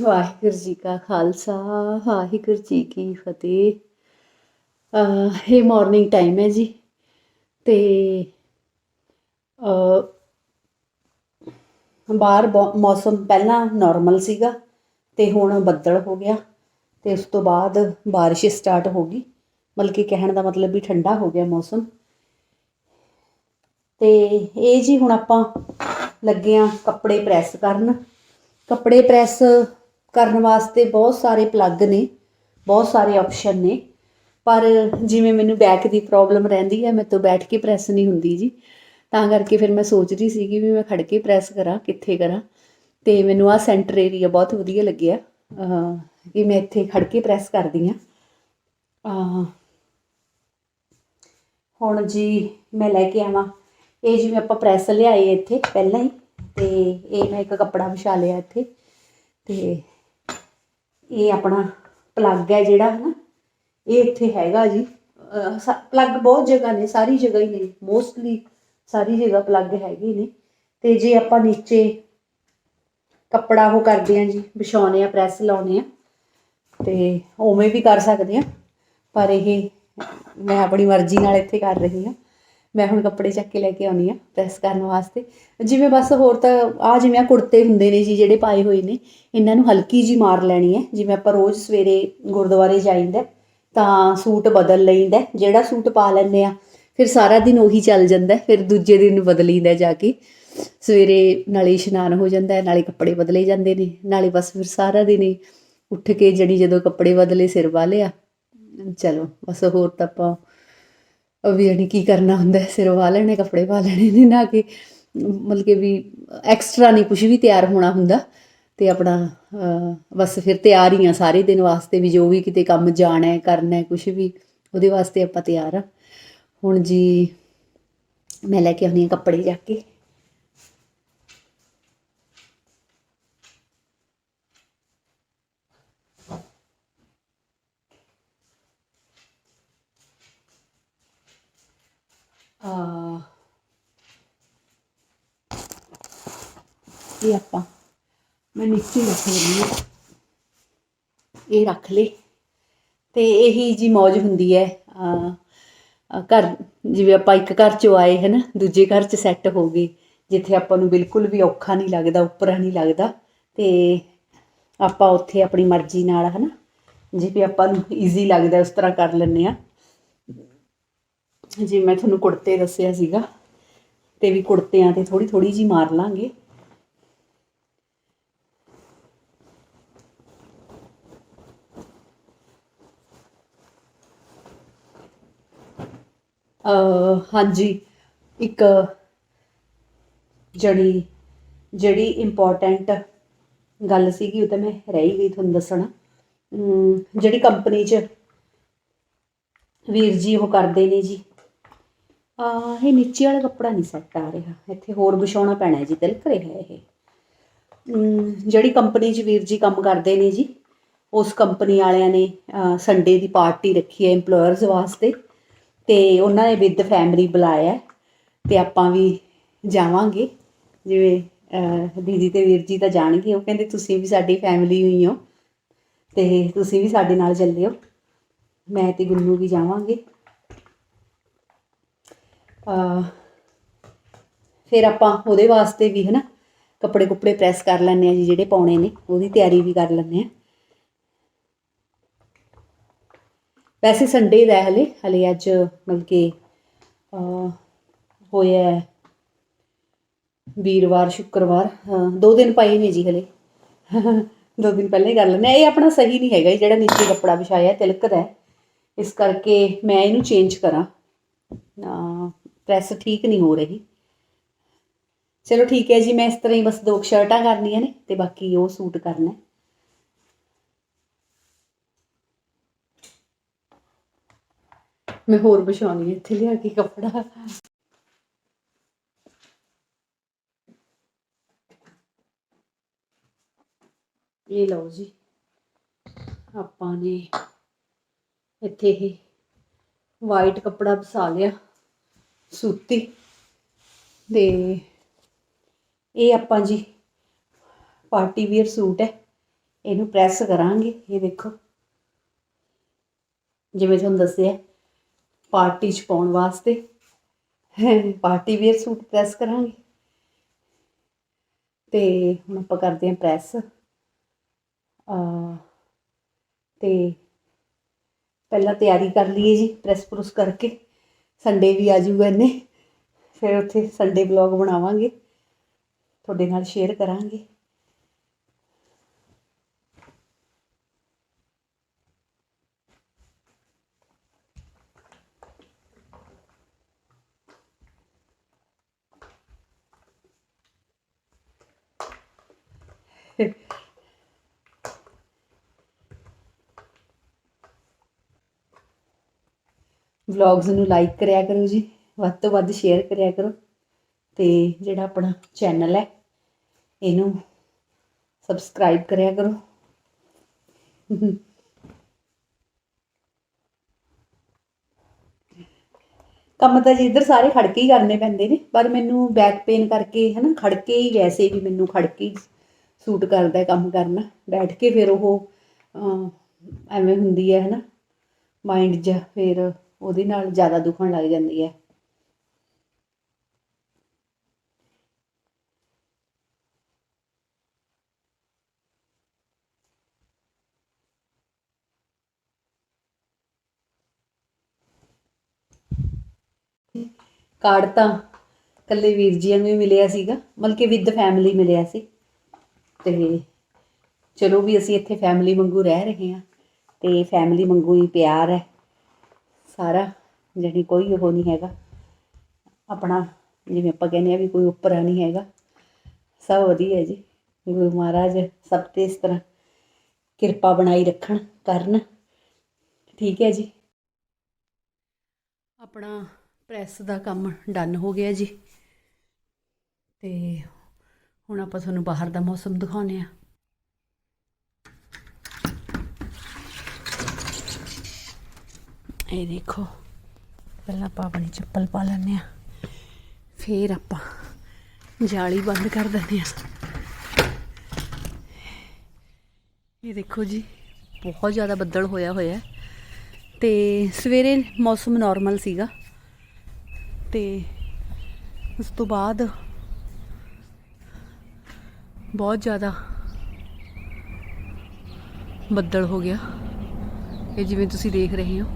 ਵਾਹਿਗੁਰੂ ਜੀ ਕਾ ਖਾਲਸਾ, ਵਾਹਿਗੁਰੂ ਜੀ ਕੀ ਫਤਿਹ। ਇਹ morning time ਹੈ ਜੀ ਤੇ ਬਾਹਰ ਬਹੁ- ਮੌਸਮ ਪਹਿਲਾਂ ਨਾਰਮਲ ਸੀਗਾ ਤੇ ਹੁਣ ਬੱਦਲ ਹੋ ਗਿਆ ਤੇ ਉਸ ਤੋਂ ਬਾਅਦ ਬਾਰਿਸ਼ ਸਟਾਰਟ ਹੋ ਗਈ। ਬਲਕਿ ਕਹਿਣ ਦਾ ਮਤਲਬ ਵੀ ਠੰਡਾ ਹੋ ਗਿਆ ਮੌਸਮ। ਤੇ ਇਹ ਜੀ ਹੁਣ ਆਪਾਂ ਲੱਗੇ ਆ ਕੱਪੜੇ ਪ੍ਰੈਸ ਕਰਨ। ਕੱਪੜੇ ਪ੍ਰੈਸ ਕਰਨ ਵਾਸਤੇ ਬਹੁਤ ਸਾਰੇ ਪਲੱਗ ਨੇ, ਬਹੁਤ ਸਾਰੇ ਆਪਸ਼ਨ ਨੇ। ਪਰ ਜਿਵੇਂ ਮੈਨੂੰ ਬੈਕ ਦੀ ਪ੍ਰੋਬਲਮ ਰਹਿੰਦੀ ਹੈ, ਮੇਰੇ ਤੋਂ ਬੈਠ ਕੇ ਪ੍ਰੈਸ ਨਹੀਂ ਹੁੰਦੀ ਜੀ। ਤਾਂ ਕਰਕੇ ਫਿਰ ਮੈਂ ਸੋਚ ਰਹੀ ਸੀਗੀ ਵੀ ਮੈਂ ਖੜ ਕੇ ਪ੍ਰੈਸ ਕਰਾਂ, ਕਿੱਥੇ ਕਰਾਂ। ਤੇ ਮੈਨੂੰ ਆ ਸੈਂਟਰ ਏਰੀਆ ਬਹੁਤ ਵਧੀਆ ਲੱਗਿਆ। ਕਿ ਮੈਂ ਇੱਥੇ ਖੜ ਕੇ ਪ੍ਰੈਸ ਕਰਦੀ ਆ ਹੁਣ ਜੀ ਮੈਂ ਲੈ ਕੇ ਆਵਾਂ। ਇਹ ਜਿਵੇਂ ਆਪਾਂ ਪ੍ਰੈਸ ਲਿਆਏ ਇੱਥੇ ਪਹਿਲਾਂ ਹੀ, ਤੇ ਇਹ ਮੈਂ ਇੱਕ ਕੱਪੜਾ ਵਿਛਾ ਲਿਆ ਇੱਥੇ। ਤੇ ਇਹ ਆਪਣਾ ਪਲੱਗ ਹੈ ਜਿਹੜਾ ਹੈ ਨਾ ਇਹ ਇੱਥੇ ਹੈਗਾ ਜੀ। ਪਲੱਗ ਬਹੁਤ ਜਗ੍ਹਾ ਨੇ, ਸਾਰੀ ਜਗ੍ਹਾ ਹੀ ਨੇ ਮੋਸਟਲੀ ਸਾਰੀ ਜਗ੍ਹਾ ਪਲੱਗ ਹੈਗੇ ਨੇ। ਤੇ ਜੇ ਆਪਾਂ ਨੀਚੇ ਕੱਪੜਾ ਉਹ ਕਰਦੇ ਆ ਜੀ ਵਿਛਾਉਨੇ ਆ ਪ੍ਰੈਸ ਲਾਉਨੇ ਆ, ਤੇ ਉਵੇਂ ਵੀ ਕਰ ਸਕਦੇ ਆ ਪਰ ਇਹ ਮੈਂ ਆਪਣੀ ਮਰਜ਼ੀ ਨਾਲ ਇੱਥੇ ਕਰ ਰਹੀ ਹਾਂ। ਮੈਂ ਹੁਣ ਕੱਪੜੇ ਚੱਕ ਕੇ ਲੈ ਕੇ ਆਉਣੀ ਆ ਪ੍ਰੈਸ ਕਰਨ ਵਾਸਤੇ। ਜਿਵੇਂ ਬਸ ਹੋਰ ਤਾਂ ਆ ਜਿਵੇਂ ਆ ਕੁੜਤੇ ਹੁੰਦੇ ਨੇ ਜੀ ਜਿਹੜੇ ਪਾਏ ਹੋਏ ਨੇ, ਇਹਨਾਂ ਨੂੰ ਹਲਕੀ ਜੀ ਮਾਰ ਲੈਣੀ ਹੈ। ਜਿਵੇਂ ਆਪਾਂ ਰੋਜ਼ ਸਵੇਰੇ ਗੁਰਦੁਆਰੇ ਜਾਈਦਾ ਤਾਂ ਸੂਟ ਬਦਲ ਲਈਦਾ ਜਿਹੜਾ ਸੂਟ ਪਾ ਲੈਂਦੇ ਆ ਫਿਰ ਸਾਰਾ ਦਿਨ ਉਹੀ ਚੱਲ ਜਾਂਦਾ ਫਿਰ ਦੂਜੇ ਦਿਨ ਬਦਲੀਦਾ ਜਾ ਕੇ। ਸਵੇਰੇ ਨਾਲੇ ਇਸ਼ਨਾਨ ਹੋ ਜਾਂਦਾ ਨਾਲੇ ਕੱਪੜੇ ਬਦਲੇ ਜਾਂਦੇ ਨੇ, ਨਾਲੇ ਬਸ ਫਿਰ ਸਾਰਾ ਦਿਨ ਹੀ ਉੱਠ ਕੇ ਜਣੀ ਜਦੋਂ ਕੱਪੜੇ ਬਦਲੇ ਸਿਰ ਵਾ ਲਿਆ ਚਲੋ ਬਸ ਹੋਰ ਤਾਂ ਆਪਾਂ ਵੀ ਯਾਨੀ ਕੀ ਕਰਨਾ ਹੁੰਦਾ ਹੈ, ਸਿਰ ਵਾ ਲੈਣੇ ਕੱਪੜੇ ਪਾ ਲੈਣੇ ਨੇ ਨਾ ਕਿ ਮਤਲਬ ਕਿ ਵੀ ਐਕਸਟਰਾ ਨਹੀਂ ਕੁਝ ਵੀ ਤਿਆਰ ਹੋਣਾ ਹੁੰਦਾ ਤੇ ਆਪਣਾ ਬਸ ਫਿਰ ਤਿਆਰ ਹੀ ਆ ਸਾਰੇ ਦਿਨ ਵਾਸਤੇ ਵੀ ਜੋ ਵੀ ਕਿਤੇ ਕੰਮ ਜਾਣਾ ਹੈ ਕਰਨਾ ਹੈ ਕੁਝ ਵੀ ਉਹਦੇ ਵਾਸਤੇ ਆਪਾਂ ਤਿਆਰ ਆ। ਹੁਣ ਜੀ ਮੈਂ ਲੈ ਕੇ ਆਉਣੀ ਆ ਕੱਪੜੇ ਜਾ ਕੇ। ਇਹ ਆਪਾਂ ਮੈਂ ਨੀਚੇ ਰੱਖ ਲੈਂਦੀ ਹਾਂ। ਇਹ ਰੱਖ ਲੇ। ਤੇ ਇਹੀ ਜੀ ਮौज ਹੁੰਦੀ ਹੈ ਘਰ ਜਿਵੇਂ ਆਪਾਂ ਇੱਕ ਘਰ ਚੋਂ ਆਏ ਹੈ ਨਾ ਦੂਜੇ ਘਰ ਚ ਸੈੱਟ ਹੋ ਗਏ, ਜਿੱਥੇ ਆਪਾਂ ਨੂੰ ਬਿਲਕੁਲ ਵੀ ਔਖਾ ਨਹੀਂ ਲੱਗਦਾ, ਉੱਪਰਾ ਨਹੀਂ ਲੱਗਦਾ, ਤੇ ਆਪਾਂ ਉੱਥੇ ਆਪਣੀ ਮਰਜ਼ੀ ਨਾਲ ਹੈ ਨਾ ਜਿਵੇਂ ਆਪਾਂ ਨੂੰ ਈਜ਼ੀ ਲੱਗਦਾ, ਉਸ ਤਰ੍ਹਾਂ ਕਰ ਲੈਂਦੇ ਆ ਜਿਵੇਂ ਮੈਂ ਤੁਹਾਨੂੰ ਕੁੜਤੇ ਦੱਸਿਆ ਸੀਗਾ, ਤੇ ਵੀ ਕੁੜਤਿਆਂ ਤੇ ਥੋੜੀ ਥੋੜੀ ਜੀ ਮਾਰ ਲਾਂਗੇ। ਹਾਂਜੀ, ਇੱਕ ਜਿਹੜੀ ਜਿਹੜੀ ਇੰਪੋਰਟੈਂਟ ਗੱਲ ਸੀਗੀ, ਉਹ ਤਾਂ ਮੈਂ ਰਹਿ ਗਈ ਤੁਹਾਨੂੰ ਦੱਸਣਾ। ਜਿਹੜੀ ਕੰਪਨੀ 'ਚ ਵੀਰ ਜੀ ਉਹ ਕਰਦੇ ਨੇ ਜੀ। ਆ ਇਹ ਨੀਚੇ ਵਾਲਾ ਕੱਪੜਾ ਨਹੀਂ ਸੈੱਟ ਆ ਰਿਹਾ। ਇੱਥੇ ਹੋਰ ਵਿਛਾਉਣਾ ਪੈਣਾ ਜੀ ਤਿਲਕ ਰਿਹਾ ਇਹ। ਜਿਹੜੀ ਕੰਪਨੀ 'ਚ ਵੀਰ ਜੀ ਕੰਮ ਕਰਦੇ ਨੇ ਜੀ, ਉਸ ਕੰਪਨੀ ਵਾਲਿਆਂ ਨੇ ਸੰਡੇ ਦੀ ਪਾਰਟੀ ਰੱਖੀ ਹੈ EMPLOYERS ਵਾਸਤੇ। ਤੇ ਉਹਨਾਂ ਨੇ ਵਿਦ ਫੈਮਿਲੀ ਬੁਲਾਇਆ ਹੈ ਤੇ ਆਪਾਂ ਵੀ ਜਾਵਾਂਗੇ। ਜਿਵੇਂ ਦੀਦੀ ਤੇ ਵੀਰ ਜੀ ਤਾਂ ਜਾਣਗੇ, ਉਹ ਕਹਿੰਦੇ ਤੁਸੀਂ ਵੀ ਸਾਡੀ ਫੈਮਿਲੀ ਹੋਈ ਹੋ ਤੇ ਤੁਸੀਂ ਵੀ ਸਾਡੇ ਨਾਲ ਚੱਲਿਓ ਮੈਂ ਤੇ ਗੁੰਨੂ ਵੀ ਜਾਵਾਂਗੇ। ਆ ਫਿਰ ਆਪਾਂ ਉਹਦੇ ਵਾਸਤੇ ਵੀ ਹਨਾ ਕੱਪੜੇ ਕੁੱਪੜੇ ਪ੍ਰੈਸ ਕਰ ਲੈਣੇ ਆ ਜੀ, ਜਿਹੜੇ ਪਾਉਣੇ ਨੇ, ਉਹਦੀ ਤਿਆਰੀ ਵੀ ਕਰ ਲੈਣੇ ਆ ਵੈਸੇ ਸੰਡੇ ਦਾ ਹਲੇ ਹਲੇ ਅੱਜ ਮਤਲਬ ਕਿ ਹੋਇਆ ਵੀਰਵਾਰ, ਸ਼ੁੱਕਰਵਾਰ, ਹਾਂ, ਦੋ ਦਿਨ ਪਏ ਨੇ ਜੀ ਹਲੇ। ਦੋ ਦਿਨ ਪਹਿਲਾਂ ਹੀ ਕਰ ਲੈਂਦੇ ਇਹ ਆਪਣਾ ਸਹੀ ਨਹੀਂ ਹੈਗਾ ਜਿਹੜਾ ਨੀਚੇ ਕੱਪੜਾ ਵਿਛਾਇਆ ਤਿਲਕਦਾ ਹੈ। ਇਸ ਕਰਕੇ ਮੈਂ ਇਹਨੂੰ ਚੇਂਜ ਕਰਾਂ। ਪ੍ਰੈਸ ਠੀਕ ਨਹੀਂ ਹੋ ਰਹੀ। ਚਲੋ ਠੀਕ ਹੈ ਜੀ, ਮੈਂ ਇਸ ਤਰ੍ਹਾਂ ਹੀ ਬਸ ਦੋ ਸ਼ਰਟਾਂ ਕਰਨੀਆਂ ਨੇ ਤੇ ਬਾਕੀ ਉਹ ਸੂਟ ਕਰਨਾ ਮੈਂ ਹੋਰ ਵਿਛਾਉਣੀ ਇੱਥੇ ਲਿਆ ਕੇ ਕੱਪੜਾ। ਇਹ ਲਓ ਜੀ, ਆਪਾਂ ਨੇ ਇੱਥੇ ਹੀ ਵਾਈਟ ਕੱਪੜਾ ਵਿਛਾ ਲਿਆ, ਸੂਤੀ। ਤੇ ਇਹ ਆਪਾਂ ਜੀ ਪਾਰਟੀ ਵੀਅਰ ਸੂਟ ਹੈ, ਇਹਨੂੰ ਪ੍ਰੈਸ ਕਰਾਂਗੇ, ਇਹ ਦੇਖੋ। ਜਿਵੇਂ ਤੁਹਾਨੂੰ ਦੱਸਿਆ ਪਾਰਟੀ 'ਚ ਪਾਉਣ ਵਾਸਤੇ। ਪਾਰਟੀ ਵੇਅਰ ਸੂਟ ਪ੍ਰੈਸ ਕਰਾਂਗੇ। ਤੇ ਹੁਣ ਆਪਾਂ ਕਰਦੇ ਹਾਂ ਪ੍ਰੈਸ ਆ ਤੇ ਪਹਿਲਾਂ ਤਿਆਰੀ ਕਰ ਲਈਏ ਜੀ ਪ੍ਰੈਸ ਪ੍ਰੂਸ ਕਰਕੇ। ਸੰਡੇ ਵੀ ਆ ਜੂਗਾ ਇਹਨੇ ਫਿਰ ਉੱਥੇ ਸੰਡੇ ਵਲੌਗ ਬਣਾਵਾਂਗੇ। ਤੁਹਾਡੇ ਨਾਲ ਸ਼ੇਅਰ ਕਰਾਂਗੇ। ਵਲੌਗਸ ਨੂੰ ਲਾਈਕ ਕਰਿਆ ਕਰੋ ਜੀ, ਵੱਧ ਤੋਂ ਵੱਧ ਸ਼ੇਅਰ ਕਰਿਆ ਕਰੋ ਤੇ ਜਿਹੜਾ ਆਪਣਾ ਚੈਨਲ ਹੈ, ਇਹਨੂੰ ਸਬਸਕ੍ਰਾਈਬ ਕਰਿਆ ਕਰੋ। ਕੰਮ ਤਾਂ ਜੀ ਇੱਧਰ ਸਾਰੇ ਖੜਕੇ ਹੀ ਕਰਨੇ ਪੈਂਦੇ ਨੇ, ਪਰ ਮੈਨੂੰ ਬੈਕ ਪੇਨ ਕਰਕੇ ਹਨਾ, ਖੜਕੇ ਹੀ ਵੈਸੇ ਵੀ ਮੈਨੂੰ ਖੜਕੇ ਹੀ ਸੂਟ ਕਰਦਾ ਕੰਮ ਕਰਨਾ, ਬੈਠ ਕੇ ਫਿਰ ਉਹ ਐਵੇਂ ਹੁੰਦੀ ਹੈ, ਹਨਾ? ਮਾਈਂਡ ਜਾਂ ਫਿਰ ਉਹਦੇ ਨਾਲ ਜ਼ਿਆਦਾ ਦੁਖਣ ਲੱਗ ਜਾਂਦੀ ਹੈ। ਕਾਰਡ ਤਾਂ ਇਕੱਲੇ ਵੀਰ ਜੀਆਂ ਨੂੰ ਹੀ ਮਿਲਿਆ ਸੀਗਾ, ਮਤਲਬ ਕਿ ਵਿਦ ਫੈਮਿਲੀ ਮਿਲਿਆ ਸੀ। ਤੇ ਚਲੋ ਵੀ ਅਸੀਂ ਇੱਥੇ ਫੈਮਿਲੀ ਵਾਂਗੂ ਰਹਿ ਰਹੇ ਹਾਂ ਤੇ ਫੈਮਿਲੀ ਵਾਂਗੂ ਹੀ ਪਿਆਰ ਹੈ ਸਾਰਾ, ਜਾਣੀ ਕੋਈ ਉਹ ਨਹੀਂ ਹੈਗਾ। ਆਪਣਾ ਜਿਵੇਂ ਆਪਾਂ ਕਹਿੰਦੇ ਆ ਵੀ ਕੋਈ ਉੱਪਰ ਨਹੀਂ ਹੈਗਾ। ਸਭ ਵਧੀਆ ਜੀ, ਗੁਰੂ ਮਹਾਰਾਜ ਸਭ ਤੇ ਇਸ ਤਰ੍ਹਾਂ ਕਿਰਪਾ ਬਣਾਈ ਰੱਖਣ, ਕਰਨ। ਠੀਕ ਹੈ ਜੀ। ਆਪਣਾ ਪ੍ਰੈਸ ਦਾ ਕੰਮ ਡਨ ਹੋ ਗਿਆ ਜੀ। ਤੇ ਹੁਣ ਆਪਾਂ ਤੁਹਾਨੂੰ ਬਾਹਰ ਦਾ ਮੌਸਮ ਦਿਖਾਉਂਦੇ ਆ ਇਹ ਦੇਖੋ, ਪਹਿਲਾਂ ਆਪਾਂ ਆਪਣੀ ਚੱਪਲ ਪਾ ਲੈਂਦੇ ਆ ਫਿਰ ਆਪਾਂ ਜਾਲੀ ਬੰਦ ਕਰ ਦਿੰਦੇ ਆ ਇਹ ਦੇਖੋ ਜੀ, ਬਹੁਤ ਜ਼ਿਆਦਾ ਬੱਦਲ ਹੋਇਆ ਹੋਇਆ ਹੈ ਤੇ ਸਵੇਰੇ ਮੌਸਮ ਨਾਰਮਲ ਸੀਗਾ ਤੇ ਉਸ ਤੋਂ ਬਾਅਦ ਬਹੁਤ ਜ਼ਿਆਦਾ ਬੱਦਲ ਹੋ ਗਿਆ। ਇਹ ਜਿਵੇਂ ਤੁਸੀਂ ਦੇਖ ਰਹੇ ਹੋ।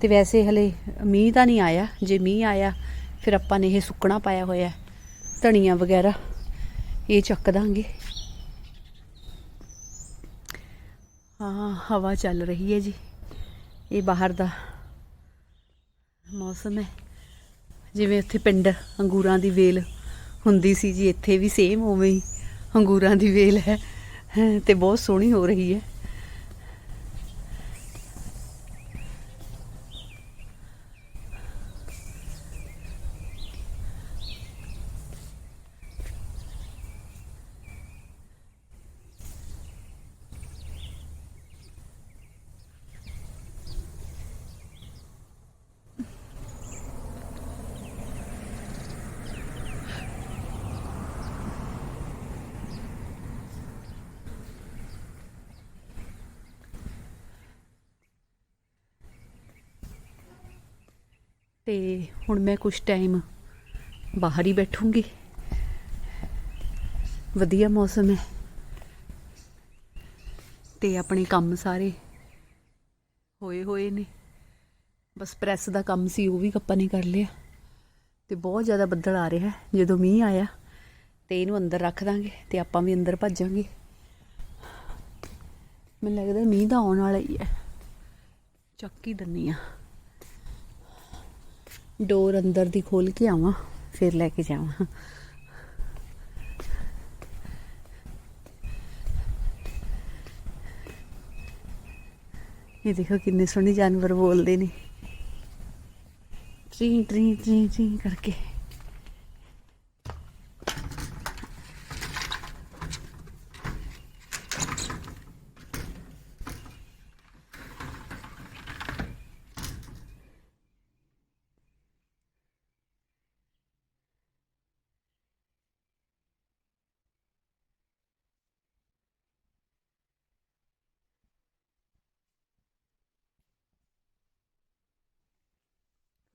ਤੇ ਵੈਸੇ ਹਲੇ ਮੀਂਹ ਤਾਂ ਨਹੀਂ ਆਇਆ। ਜੇ ਮੀਂਹ ਆਇਆ, ਫਿਰ ਆਪਾਂ ਨੇ ਇਹ ਸੁੱਕਣਾ ਪਾਇਆ ਹੋਇਆ ਹੈ। ਧਨੀਆ ਵਗੈਰਾ ਇਹ ਚੱਕ ਦਾਂਗੇ। ਹਾਂ, ਹਵਾ ਚੱਲ ਰਹੀ ਹੈ ਜੀ। ਇਹ ਬਾਹਰ ਦਾ ਮੌਸਮ ਹੈ। ਜਿਵੇਂ ਉੱਥੇ ਪਿੰਡ ਅੰਗੂਰਾਂ ਦੀ ਵੇਲ ਹੁੰਦੀ ਸੀ ਜੀ ਇੱਥੇ ਵੀ ਸੇਮ ਉਵੇਂ ਹੀ ਅੰਗੂਰਾਂ ਦੀ ਵੇਲ ਹੈ ਹੈਂ, ਤੇ ਬਹੁਤ ਸੋਹਣੀ ਹੋ ਰਹੀ ਹੈ। ਤੇ ਹੁਣ ਮੈਂ ਕੁਝ ਟਾਈਮ ਬਾਹਰ ਹੀ ਬੈਠੂੰਗੀ। ਵਧੀਆ ਮੌਸਮ ਹੈ। ਤੇ ਆਪਣੇ ਕੰਮ ਸਾਰੇ ਹੋਏ ਹੋਏ ਨੇ। ਬਸ ਪ੍ਰੈਸ ਦਾ ਕੰਮ ਸੀ, ਉਹ ਵੀ ਕੱਪਾ ਨੇ ਕਰ ਲਿਆ। ਤੇ ਬਹੁਤ ਜ਼ਿਆਦਾ ਬੱਦਲ ਆ ਰਿਹਾ ਜਦੋਂ ਮੀਂਹ ਆਇਆ। ਤੇ ਇਹਨੂੰ ਅੰਦਰ ਰੱਖ ਦਾਂਗੇ ਤੇ ਆਪਾਂ ਵੀ ਅੰਦਰ ਭੱਜਾਂਗੇ। ਮੈਨੂੰ ਲੱਗਦਾ ਮੀਂਹ ਤਾਂ ਆਉਣ ਵਾਲਾ ਹੀ ਹੈ। ਚੱਕ ਹੀ ਦਿੰਨੀ ਆ ਡੋਰ ਅੰਦਰ ਦੀ ਖੋਲ ਕੇ ਆਵਾਂ, ਫਿਰ ਲੈ ਕੇ ਜਾਵਾਂ। ਇਹ ਦੇਖੋ ਕਿੰਨੇ ਸੋਹਣੇ ਜਾਨਵਰ ਬੋਲਦੇ ਨੇ। ਟਰੀ ਟਰੀ ਟਰੀ ਟਰੀ ਕਰਕੇ।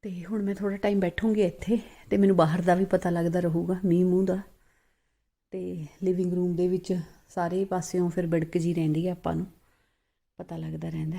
ਤੇ ਹੁਣ ਮੈਂ ਥੋੜਾ ਟਾਈਮ ਬੈਠੂੰਗੀ ਇੱਥੇ ਤੇ ਮੈਨੂੰ ਬਾਹਰ ਦਾ ਵੀ ਪਤਾ ਲੱਗਦਾ ਰਹੂਗਾ, ਮੀਂਹ ਮੂੰਹ ਦਾ। ਤੇ ਲਿਵਿੰਗ ਰੂਮ ਦੇ ਵਿੱਚ ਸਾਰੇ ਪਾਸਿਓਂ ਫਿਰ ਬੜਕ ਜੀ ਰਹਿੰਦੀ ਹੈ ਆਪਾਂ ਨੂੰ। ਪਤਾ ਲੱਗਦਾ ਰਹਿੰਦਾ।